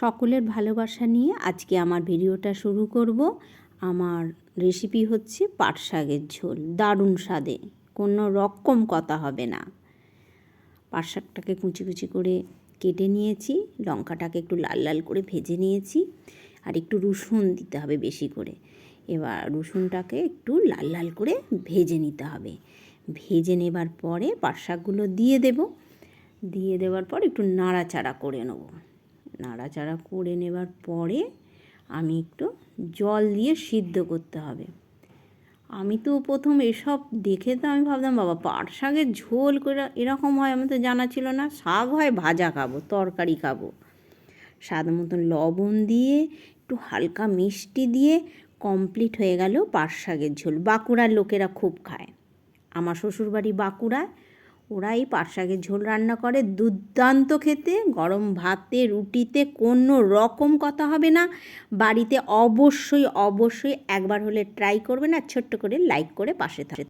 সকলের ভালোবাসা নিয়ে আজকে আমার ভিডিওটা শুরু করব। আমার রেসিপি হচ্ছে পাট শাকের ঝোল, দারুণ স্বাদে, কোনো রকম কথা হবে না। পাট শাকটাকে কুচি কুচি করে কেটে নিয়েছি, লঙ্কাটাকে একটু লাল লাল করে ভেজে নিয়েছি, আর একটু রসুন দিতে হবে বেশি করে। এবার রসুনটাকে একটু লাল লাল করে ভেজে নিতে হবে। ভেজে নেবার পরে পাট শাকগুলো দিয়ে দেব। দিয়ে দেওয়ার পর একটু নাড়াচাড়া করে নেব। নাড়াচাড়া করে নেবার পরে আমি একটু জল দিয়ে সিদ্ধ করতে হবে। আমি তো প্রথম এসব দেখে তো আমি ভাবতাম বাবা, পাট শাকের ঝোল করে এরকম হয়? আমার তো জানা ছিল না। শাক হয়, ভাজা খাব, তরকারি খাব। স্বাদ মতন লবণ দিয়ে, একটু হালকা মিষ্টি দিয়ে কমপ্লিট হয়ে গেল পাট শাকের ঝোল। বাঁকুড়ার লোকেরা খুব খায়। আমার শ্বশুরবাড়ি বাঁকুড়ায় ওরা এই পাট শাকের ঝোল রান্না করে। দুর্দান্ত খেতে, গরম ভাতে, রুটিতে কোনো রকম কথা হবে না। বাড়িতে অবশ্যই অবশ্যই একবার হলে ট্রাই করবেন আর ছোট্ট করে লাইক করে পাশে থাকে